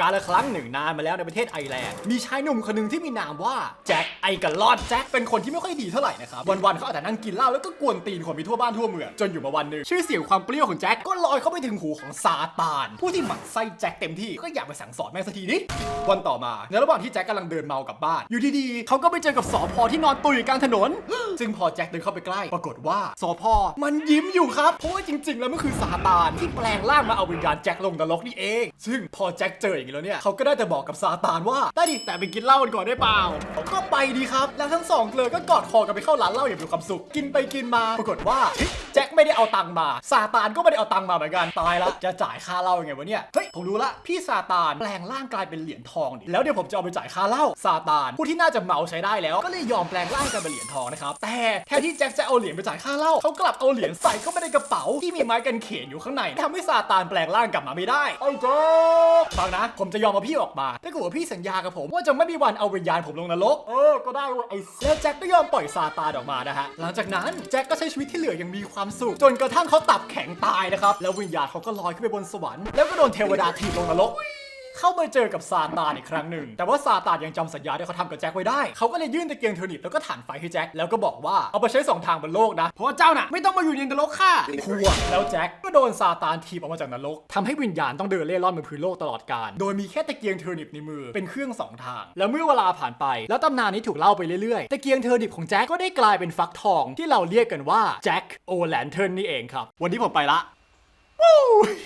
การละครั้งหนึ่งนานมาแล้วในประเทศไอร์แลนด์มีชายหนุ่มคนหนึ่งที่มีนามว่าแจ็คไอกันลอดแจ็คเป็นคนที่ไม่ค่อยดีเท่าไหร่นะครับวันๆเขาอาแต่นั่งกินเหล้าแล้วก็กวนตีนคนไปทั่วบ้านทั่วเมืองจนอยู่มาวันหนึ่งชื่อเสียงความเปรี้ยวของแจ็คก็ลอยเข้าไปถึงหูของซาตาน ผู้ที่หมั่นไส้แจ็คเต็มที่ก็อยากไปสั่งสอนแม่สักทีนิวันต่อมาในระหว่างที่แจ็คกำลังเดินเมากลับบ้านอยู่ดีๆเขาก็ไปเจอกับสอพอที่นอนตุยกลางถนน ซึ่งพอแจ็คเดินเข้าไปใกล้ ปรากฏว่าสอพอมันยิ้มอยู่ครับเพราะว่าจริง ๆ แล้วมันคือซาตานที่แปลงร่างมาเอาวิญญาณแจ็คลงนรกนี่เอง ซึ่งพอแจ็คเจออย่างนี้แล้วเนี่ยเขาก็ได้แต่บอกกับซาตานว่าได้ดิแต่ไปกินเหล้ากันก่อนได้เปล่าเขาก็ไปดีครับ แล้วทั้งสองเลยก็กอดคอกันไปเข้าร้านเหล้าอย่างมีความสุขกินไปกินมา ปรากฏว่าเฮ้ยแจ็คไม่ได้เอาตังค์มาซาตานก็ไม่ได้เอาตังค์มาเหมือนกันตายละจะจ่ายค่าเหล้ายังไงวะเนี่ยเฮ้ยผมรู้ละพี่ซาตานแปลงร่างกลายเป็นเหรียญทองดิแล้วเดี๋ยวผมจะเอาไปจ่ายค่าเหล้าซาตานผู้ที่น่าจะเมาใช้ได้แล้วก็เลยยอมแปลงร่างกลายเป็นเหรียญทองนะครับแต่แทนที่แจ็คจะเอาเหรียญไปจ่ายค่าเหล้าเขากลับเอาเหรียญใส่เข้าไปในกระเป๋าที่มีไม้กางเขนอยู่ข้างในทำให้ซาตานแปลงร่างกลับมาไม่ได้ไอ้แจ็คฟังนะผมจะยอมเอาพี่ออกมาถ้าเกิดว่าพี่สัญญากับผมว่าจะไม่มีวันเอาวิญญาณผมลงนรก เออ ก็ได้เว้ยไอ้แล้วแจ็คก็ยอมปล่อยซาตานออกมานะฮะ หลังจากนั้นแจ็คก็ใช้ชีวิตที่เหลืออยังมีความสุข จนกระทั่งเขาตับแข็งตายนะครับ แล้ววิญญาณเขาก็ลอยขึ้นไปบนสวรรค์ แล้วก็โดนเทวดาถีบลงนรก เข้ามาเจอกับซาตานอีกครั้งหนึ่ง แต่ว่าซาตานยังจำสัญญาที่เขาทำกับแจ็คไว้ได้ เขาก็เลยยื่นตะเกียงเทอร์นิปแล้วก็ถ่านไฟให้แจ็ค แล้วก็บอกว่าเอาไปใช้สองทางบนโลกนะ เพราะว่าเจ้าน่ะไม่ต้องมาอยู่ในนรกค่ะพัวแล้วแจ็คก็โดนซาตานถีบออกมาจากนรกทำให้วิญญาณต้องเดินเล่ร่อนบนพื้นโลกตลอดกาล โดยมีแค่ตะเกียงเทอร์นิปในมือเป็นเครื่องสองทาง แล้วเมื่อเวลาผ่านไป แล้วตำนานนี้ถูกเล่าไปเรื่อยๆ ตะเกียงเทอร์นิปของแจ็คก็ได้กลายเป็นฟักทองที่เราเรียกกันว่าแจ็คโอแลนเทิร์นนี่เองครับ วันนี้ผมไปละ